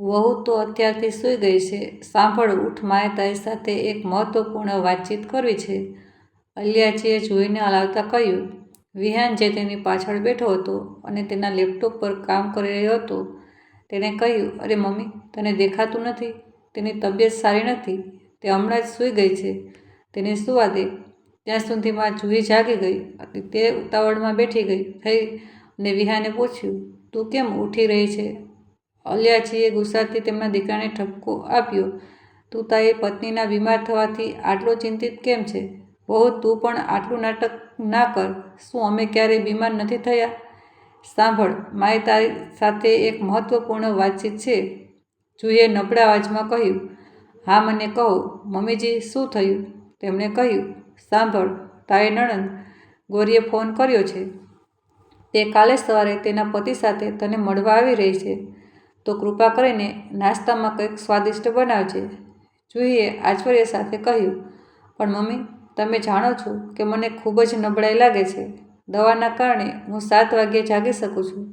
વહુ તો અત્યારથી સૂઈ ગઈ છે. સાંભળ ઉઠ માએ તારી સાથે એક મહત્વપૂર્ણ વાતચીત કરવી છે. અલ્યાચીએ જોઈને હલાવતા કહ્યું, વિહાન જે તેની પાછળ બેઠો હતો અને તેના લેપટોપ પર કામ કરી રહ્યો હતો, તેણે કહ્યું, અરે મમ્મી, તને દેખાતું નથી. તેની તબિયત સારી નથી. તે હમણાં જ સૂઈ ગઈ છે. તેને સુવા દે. ત્યાં સુધીમાં જુહી જાગી ગઈ તે ઉતાવળમાં બેઠી ગઈ. થઈ અને વિહાને પૂછ્યું, તું કેમ ઉઠી રહી છે? અલ્યાચીએ ગુસ્સાથી તેમના દીકરાને ઠપકો આપ્યો. તું તારી પત્નીના બીમાર થવાથી આટલો ચિંતિત કેમ છે? બહુ તું પણ આટલું નાટક ના કર. શું અમે ક્યારેય બીમાર નથી થયા? સાંભળ મારે તારી સાથે એક મહત્વપૂર્ણ વાતચીત છે. જુએ, નબળા અવાજમાં કહ્યું, હા, મને કહો, મમ્મીજી, શું થયું? તેમણે કહ્યું, સાંભળ, તારી નણંદ ગોરીએ ફોન કર્યો છે. તે કાલે સવારે તેના પતિ સાથે તને મળવા આવી રહી છે. તો કૃપા કરીને નાસ્તામાં કંઈક સ્વાદિષ્ટ બનાવજે. જુહીએ આશ્ચર્ય સાથે કહ્યું, પણ મમ્મી, તમે જાણો છો કે મને ખૂબ જ નબળાઈ લાગે છે. દવાના કારણે હું સાત વાગ્યે જાગી શકું છું.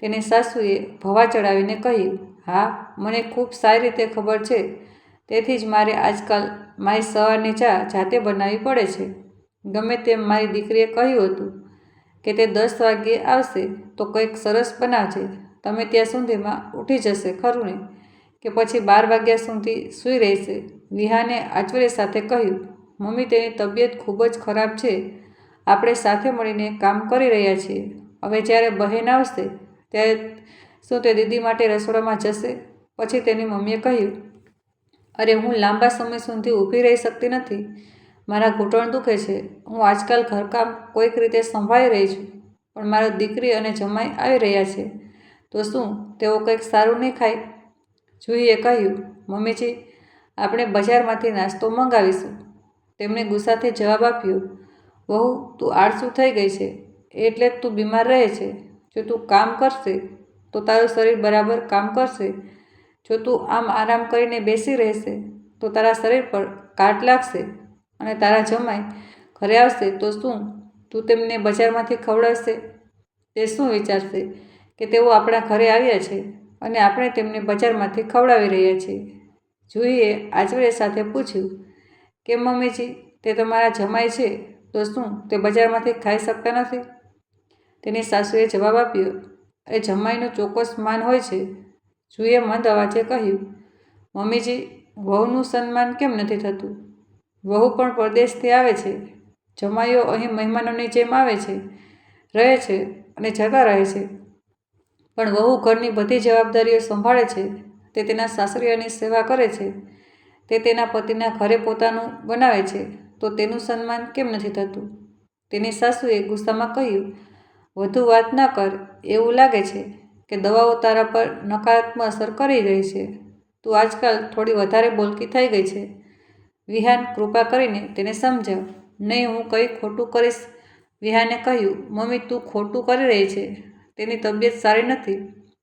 તેને સાસુએ ભવા ચડાવીને કહ્યું, હા, મને ખૂબ સારી રીતે ખબર છે. તેથી જ મારે આજકાલ મારી સવારની ચા જાતે બનાવવી પડે છે. ગમે તેમ મારી દીકરીએ કહ્યું હતું કે તે દસ વાગ્યે આવશે તો કંઈક સરસ બનાવજે. તમે ત્યાં સુધીમાં ઉઠી જશે, ખરું ને? કે પછી બાર વાગ્યા સુધી સૂઈ રહેશે. વિહાને આચર્ય સાથે કહ્યું, મમ્મી, તેની તબિયત ખૂબ જ ખરાબ છે. આપણે સાથે મળીને કામ કરી રહ્યા છીએ. હવે જ્યારે બહેન આવશે, ત્યારે શું તે દીદી માટે રસોડામાં જશે? પછી તેની મમ્મીએ કહ્યું, અરે, હું લાંબા સમય સુધી ઊભી રહી શકતી નથી. મારા ઘૂંટણ દુખે છે. હું આજકાલ ઘરકામ કોઈક રીતે સંભાળી રહી છું. પણ મારો દીકરી અને જમાઈ આવી રહ્યા છે. તો શું, તેઓ કંઈક સારું નહીં ખાય? જુહીએ કહ્યું, મમ્મીજી, આપણે બજારમાંથી નાસ્તો મંગાવીશું. તેમણે ગુસ્સાથી જવાબ આપ્યો, વહુ, તું આળસુ થઈ ગઈ છે, એટલે જ તું બીમાર રહે છે. જો તું કામ કરશે, તો તારું શરીર બરાબર કામ કરશે. જો તું આમ આરામ કરીને બેસી રહેશે, તો તારા શરીર પર કાટ લાગશે અને તારા જમાઈ ઘરે આવશે, તો શું, તું તેમને બજારમાંથી ખવડાવશે? તે શું વિચારશે? કે તેઓ આપણા ઘરે આવ્યા છે અને આપણે તેમને બજારમાંથી ખવડાવી રહ્યા છીએ. જુહીએ આચર્ય સાથે પૂછ્યું કે, મમ્મીજી, તે તમારા જમાઈ છે, તો શું તે બજારમાંથી ખાઈ શકતા નથી? તેની સાસુએ જવાબ આપ્યો, એ જમાઈનું ચોક્કસ માન હોય છે. જુએ મંદ અવાજે કહ્યું, મમ્મીજી, વહુનું સન્માન કેમ નથી થતું? વહુ પણ પરદેશથી આવે છે. જમાઈઓ અહીં મહેમાનોની જેમ આવે છે, રહે છે અને જતા રહે છે. પણ વહુ ઘરની બધી જવાબદારીઓ સંભાળે છે, તે તેના સાસરિયાની સેવા કરે છે, તે તેના પતિના ઘરે પોતાનું બનાવે છે, તો તેનું સન્માન કેમ નથી થતું? તેની સાસુએ ગુસ્સામાં કહ્યું, વધુ વાત ના કર, એવું લાગે છે કે દવાઓ તારા પર નકારાત્મક અસર કરી રહી છે. તું આજકાલ થોડી વધારે બોલકી થઈ ગઈ છે. વિહાન કૃપા કરીને તેને સમજાવ. નહીં, હું કંઈ ખોટું કરીશ. વિહાને કહ્યું, મમ્મી, તું ખોટું કરી રહી છે. તેની તબિયત સારી નથી,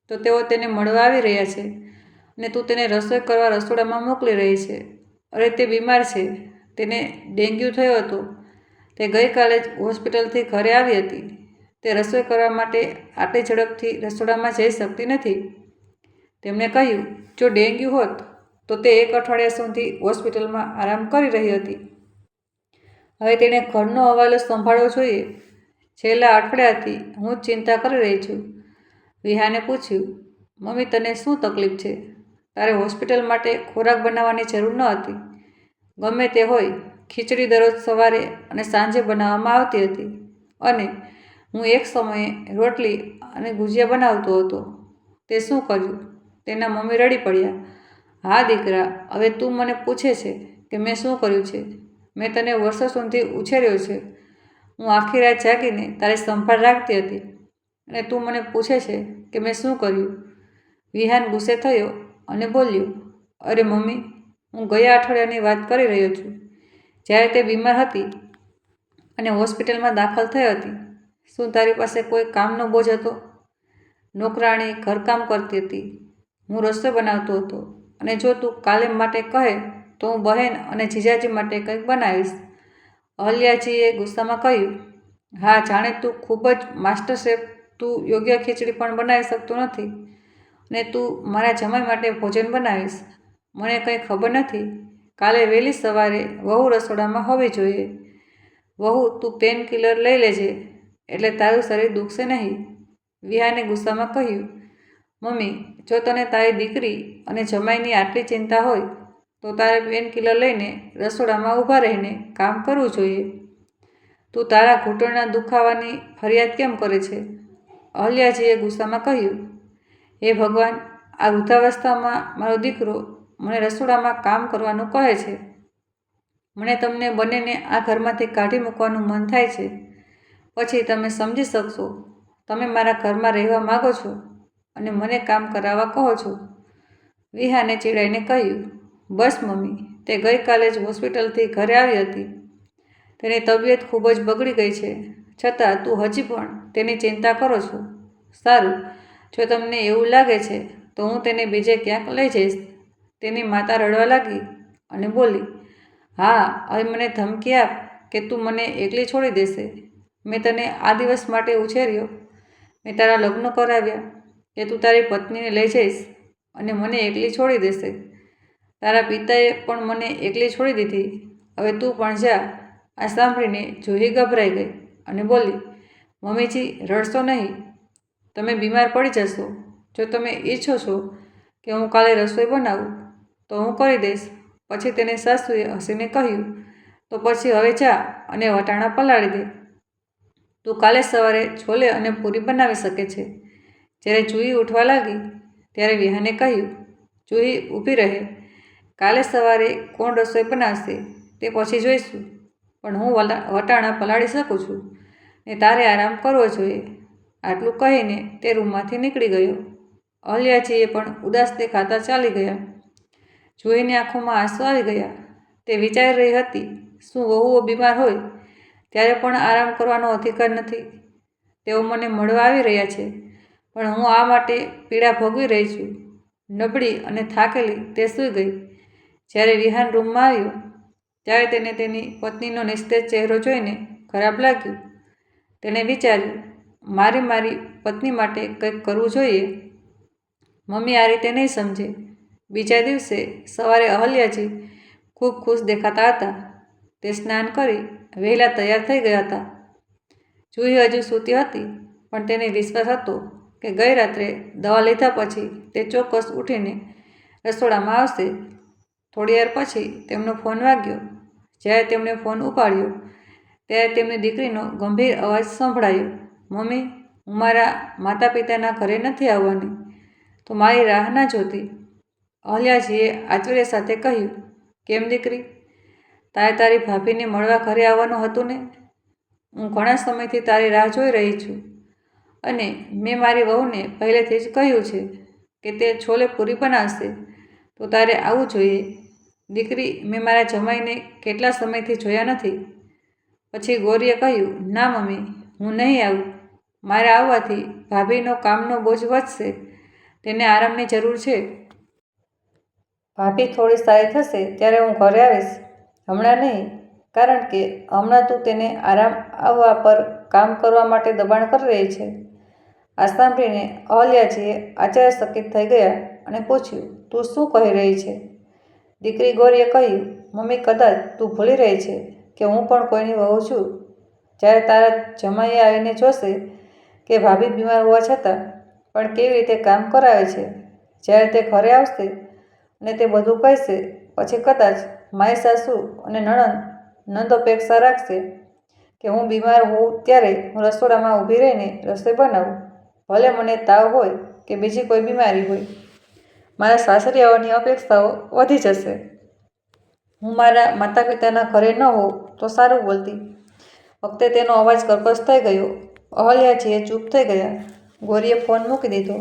તો તેઓ તેને મળવા આવી રહ્યા છે અને તું તેને રસોઈ કરવા રસોડામાં મોકલી રહી છે. અરે, તે બીમાર છે. તેને ડેન્ગ્યુ થયો હતો. તે ગઈકાલે જ હોસ્પિટલથી ઘરે આવી હતી. તે રસોઈ કરવા માટે આટલી ઝડપથી રસોડામાં જઈ શકતી નથી. તેમણે કહ્યું, જો ડેન્ગ્યુ હોત, તો તે એક અઠવાડિયા સુધી હોસ્પિટલમાં આરામ કરી રહી હતી. હવે તેણે ઘરનો હવાલો સંભાળવો જોઈએ. છેલ્લા અઠવાડિયાથી હું ચિંતા કરી રહી છું. વિહાને પૂછ્યું, મમ્મી, તને શું તકલીફ છે? તારે હોસ્પિટલ માટે ખોરાક બનાવવાની જરૂર ન હતી. ગમે તે હોય, ખીચડી દરરોજ સવારે અને સાંજે બનાવવામાં આવતી હતી. અને હું એક સમયે રોટલી અને ગુજિયા બનાવતો હતો. તે શું કર્યું? તેના મમ્મી રડી પડ્યા. હા, દીકરા, હવે તું મને પૂછે છે કે મેં શું કર્યું છે? મેં તને વર્ષો સુધી ઉછેર્યો છે. હું આખી રાત જાગીને તારી સંભાળ રાખતી હતી અને તું મને પૂછે છે કે મેં શું કર્યું? વિહાન ગુસ્સે થયો અને બોલ્યો, અરે મમ્મી, હું ગયા અઠવાડિયાની વાત કરી રહ્યો છું. જ્યારે તે બીમાર હતી અને હોસ્પિટલમાં દાખલ થઈ હતી, શું તારી પાસે કોઈ કામનો બોજ હતો? નોકરાણી ઘરકામ કરતી હતી. હું રસોઈ બનાવતો હતો અને જો તું કાલે માટે કહે તો હું બહેન અને જીજાજી માટે કંઈક બનાવીશ. અહલ્યાજીએ ગુસ્સામાં કહ્યું, હા, જાણે તું ખૂબ જ માસ્ટર શેફ, તું યોગ્ય ખીચડી પણ બનાવી શકતો નથી ને તું મારા જમાઈ માટે ભોજન બનાવીશ. મને કંઈ ખબર નથી. કાલે વહેલી સવારે વહુ રસોડામાં હોવી જોઈએ. વહુ, તું પેન કિલર લઈ લેજે, એટલે તારું શરીર દુખશે નહીં. વિહાને ગુસ્સામાં કહ્યું, મમ્મી, જો તને તારી દીકરી અને જમાઈની આટલી ચિંતા હોય તો તારે પેનકિલર લઈને રસોડામાં ઊભા રહીને કામ કરવું જોઈએ. તું તારા ઘૂંટણના દુખાવાની ફરિયાદ કેમ કરે છે? અહલ્યાજીએ ગુસ્સામાં કહ્યું, હે ભગવાન, આ વૃદ્ધાવસ્થામાં મારો દીકરો મને રસોડામાં કામ કરવાનું કહે છે. મને તમને બંનેને આ ઘરમાંથી કાઢી મૂકવાનું મન થાય છે. પછી તમે સમજી શકશો, તમે મારા ઘરમાં રહેવા માગો છો અને મને કામ કરાવવા કહો છો. વિહાને ચીડાઈને કહ્યું બસ મમ્મી, તે ગઈકાલે જ હોસ્પિટલથી ઘરે આવી હતી. તેની તબિયત ખૂબ જ બગડી ગઈ છે. છતાં તું હજી પણ તેની ચિંતા કરો છો. સારું, જો તમને એવું લાગે છે, તો હું તેને બીજે ક્યાંક લઈ જઈશ. તેની માતા રડવા લાગી અને બોલી, હા, હવે મને ધમકી આપ કે તું મને એકલી છોડી દેશે. મેં તને આ દિવસ માટે ઉછેર્યો. મેં તારા લગ્ન કરાવ્યા. કે તું તારી પત્નીને લઈ જઈશ અને મને એકલી છોડી દેશે. તારા પિતાએ પણ મને એકલી છોડી દીધી. હવે તું પણ જા. આ સાંભળીને જુહી ગભરાઈ ગઈ અને બોલી, મમ્મીજી, રડશો નહીં. તમે બીમાર પડી જશો. જો તમે ઈચ્છો છો કે હું કાલે રસોઈ બનાવું, તો હું કરી દઈશ. પછી તેને સાસુએ હસીને કહ્યું, તો પછી હવે જા અને વટાણા પલાળી દે. તું કાલે સવારે છોલે અને પૂરી બનાવી શકે છે. જ્યારે જુહી ઉઠવા લાગી, ત્યારે વિહાને કહ્યું, જુહી ઊભી રહે. કાલે સવારે કોણ રસોઈ બનાવશે, તે પછી જોઈશું. પણ હું વલા, વટાણા પલાળી શકું છું? ને તારે આરામ કરવો જોઈએ. આટલું કહીને તે રૂમમાંથી નીકળી ગયો. અહલ્યાજીએ પણ ઉદાસ દેખાતા ચાલી ગયા. જોઈને આંખોમાં આંસુ આવી ગયા. તે વિચારી રહી હતી, શું વહુઓ બીમાર હોય? ત્યારે પણ આરામ કરવાનો અધિકાર નથી. તેઓ મને મળવા આવી રહ્યા છે. પણ હું આ માટે પીડા ભોગવી રહી છું. નબળી અને થાકેલી, તે સૂઈ ગઈ. જ્યારે વિહાન રૂમમાં આવ્યો, ત્યારે તેને તેની પત્નીનો નિસ્તેજ ચહેરો જોઈને ખરાબ લાગ્યું. તેણે વિચાર્યું, મારે મારી પત્ની માટે કંઈક કરવું જોઈએ. મમ્મી આ રીતે નહીં સમજે. બીજા દિવસે સવારે અહલ્યાજી ખૂબ ખુશ દેખાતા હતા. તે સ્નાન કરી વહેલા તૈયાર થઈ ગયા હતા. જુહી હજુ સૂતી હતી, પણ તેને વિશ્વાસ હતો કે ગઈ રાત્રે દવા લીધા પછી તે ચોક્કસ ઉઠીને રસોડામાં આવશે. થોડી વાર પછી તેમનો ફોન વાગ્યો. જ્યારે તેમણે ફોન ઉપાડ્યો, ત્યારે તેમની દીકરીનો ગંભીર અવાજ સંભળાયો, મમ્મી, હું મારા માતા પિતાના ઘરે નથી આવવાની. તો મારી રાહ ના જોતી. અહલ્યાજીએ આચર્ય સાથે કહ્યું, કેમ દીકરી? તારે તારી ભાભીને મળવા ઘરે આવવાનું હતું ને? હું ઘણા સમયથી તારી રાહ જોઈ રહી છું. અને મેં મારી વહુને પહેલેથી જ કહ્યું છે કે તે છોલે પૂરી બનાવશે. તો તારે આવવું જોઈએ. દીકરી, મેં મારા જમાઈને કેટલા સમયથી જોયા નથી. પછી ગૌરીએ કહ્યું, ના મમ્મી, હું નહીં આવું. મારે આવવાથી ભાભીનો કામનો બોજ વધશે. તેને આરામની જરૂર છે. ભાભી થોડી સારી થશે ત્યારે હું ઘરે આવીશ. હમણાં નહીં, કારણ કે હમણાં તું તેને આરામ આવવા પર કામ કરવા માટે દબાણ કરી રહી છે. આ સાંભળીને અહલ્યાજીએ આશ્ચર્યચકિત થઈ ગયા અને પૂછ્યું તું શું કહી રહી છે? દીકરી ગૌરીએ કહ્યું, મમ્મી, કદાચ તું ભૂલી રહી છે કે હું પણ કોઈની વહુ છું. જ્યારે તારા જમાઈએ આવીને જોશે કે ભાભી બીમાર હોવા છતાં પણ કેવી રીતે કામ કરાવે છે, જ્યારે તે ઘરે આવશે અને તે બધું કહેશે, પછી કદાચ માય સાસુ અને નણંદ નંદ અપેક્ષા રાખશે કે હું બીમાર હોઉં ત્યારે હું રસોડામાં ઊભી રહીને રસોઈ બનાવું. ભલે મને તાવ હોય કે બીજી કોઈ બીમારી હોય મારા સાસરિયાઓની અપેક્ષાઓ વધી જશે. હું મારા માતા પિતાના ઘરે ન હોઉં તો સારું બોલતી. વખતે તેનો અવાજ કર્કશ થઈ ગયો. અહલ્યાજીએ ચૂપ થઈ ગયા. ગોરીએ ફોન મૂકી દીધો.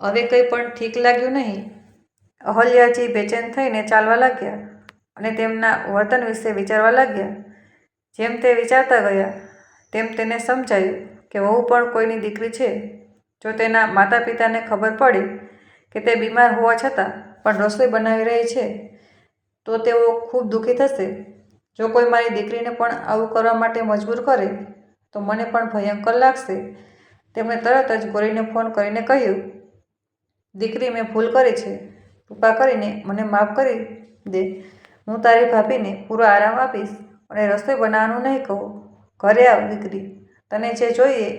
હવે કંઈ પણ ઠીક લાગ્યું નહીં. અહલ્યાજી બેચેન થઈને ચાલવા લાગ્યા અને તેમના વર્તન વિશે વિચારવા લાગ્યા. જેમ તે વિચારતા ગયા, તેમ તેને સમજાયું કે વહુ પણ કોઈની દીકરી છે. જો તેના માતા પિતાને ખબર પડે કે તે બીમાર હોવા છતાં પણ રસોઈ બનાવી રહી છે, તો તેઓ ખૂબ દુઃખી થશે. જો કોઈ મારી દીકરીને પણ આવું કરવા માટે મજબૂર કરે, તો મને પણ ભયંકર લાગશે. તેમણે તરત જ ગોરીને ફોન કરીને કહ્યું, દીકરી, મેં ભૂલ કરી છે. કૃપા કરીને મને માફ કરી દે. હું તારી ભાભીને પૂરો આરામ આપીશ અને રસોઈ બનાવવાનું નહીં કહું. ઘરે આવ દીકરી. તને જે જોઈએ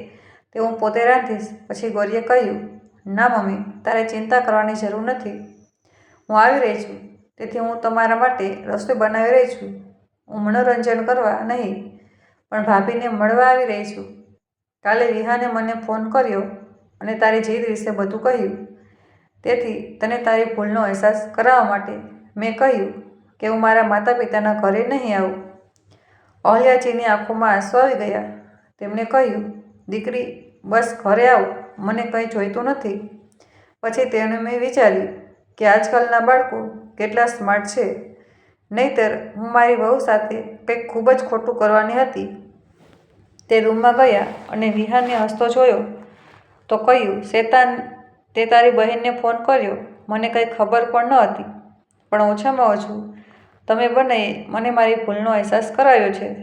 તે હું પોતે રાંધીશ. પછી ગોરીએ કહ્યું ના મમ્મી, તારે ચિંતા કરવાની જરૂર નથી. હું આવી રહી છું. તેથી હું તમારા માટે રસોઈ બનાવી રહી છું. હું મનોરંજન કરવા નહીં, પણ ભાભીને મળવા આવી રહી છું. કાલે વિહાને મને ફોન કર્યો અને તારી જીદ વિશે બધું કહ્યું. તેથી તને તારી ભૂલનો અહેસાસ કરાવવા માટે મેં કહ્યું કે હું મારા માતા પિતાના ઘરે નહીં આવું. અહલ્યાજીની આંખોમાં આંસુ આવી ગયા. તેમણે કહ્યું, દીકરી, બસ ઘરે આવ. મને કંઈ જોઈતું નથી. પછી તેણે મેં વિચાર્યું કે આજકાલના બાળકો કેટલા સ્માર્ટ છે. નહીંતર હું મારી વહુ સાથે કંઈક ખૂબ જ ખોટું કરવાની હતી. તે રૂમમાં ગયા અને વિહારને હસતો જોયો. તો કહ્યું, શેતાન, તે તારી બહેનને ફોન કર્યો. મને કંઈ ખબર પણ ન હતી. પણ ઓછામાં ઓછું તમે બંનેએ મને મારી ભૂલનો અહેસાસ કરાવ્યો છે.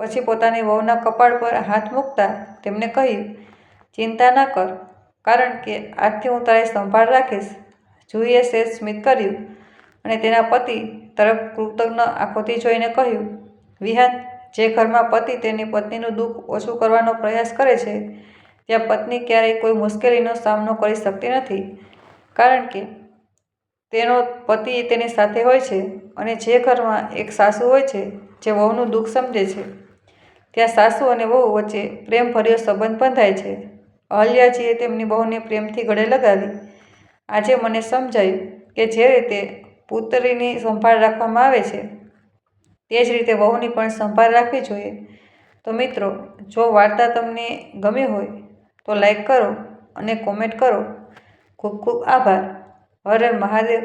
પછી પોતાની વહુના કપાળ પર હાથ મૂકતા તેમને કહ્યું ચિંતા ના કર, કારણ કે આજથી હું તારી સંભાળ રાખીશ. જુએ સેજ સ્મિત કર્યું અને તેના પતિ તરફ કૃતજ્ઞ આંખોથી જોઈને કહ્યું, વિહાન, જે ઘરમાં પતિ તેની પત્નીનું દુઃખ ઓછું કરવાનો પ્રયાસ કરે છે, ત્યાં પત્ની ક્યારેય કોઈ મુશ્કેલીનો સામનો કરી શકતી નથી, કારણ કે તેનો પતિ તેની સાથે હોય છે અને જે ઘરમાં એક સાસુ હોય છે, જે વહુનું દુઃખ સમજે છે. ત્યાં સાસુ અને વહુ વચ્ચે પ્રેમભર્યો સંબંધ બંધાય છે. અહલ્યાજીએ તેમની બહુને પ્રેમથી ગળે લગાવી. આજે મને સમજાયું કે જે રીતે પુત્રીની સંભાળ રાખવામાં આવે છે, તે જ રીતે વહુની પણ સંભાળ રાખવી જોઈએ. તો મિત્રો, જો વાર્તા તમને ગમી હોય, તો લાઈક કરો અને કોમેન્ટ કરો. ખૂબ ખૂબ આભાર. હર મહાદેવ.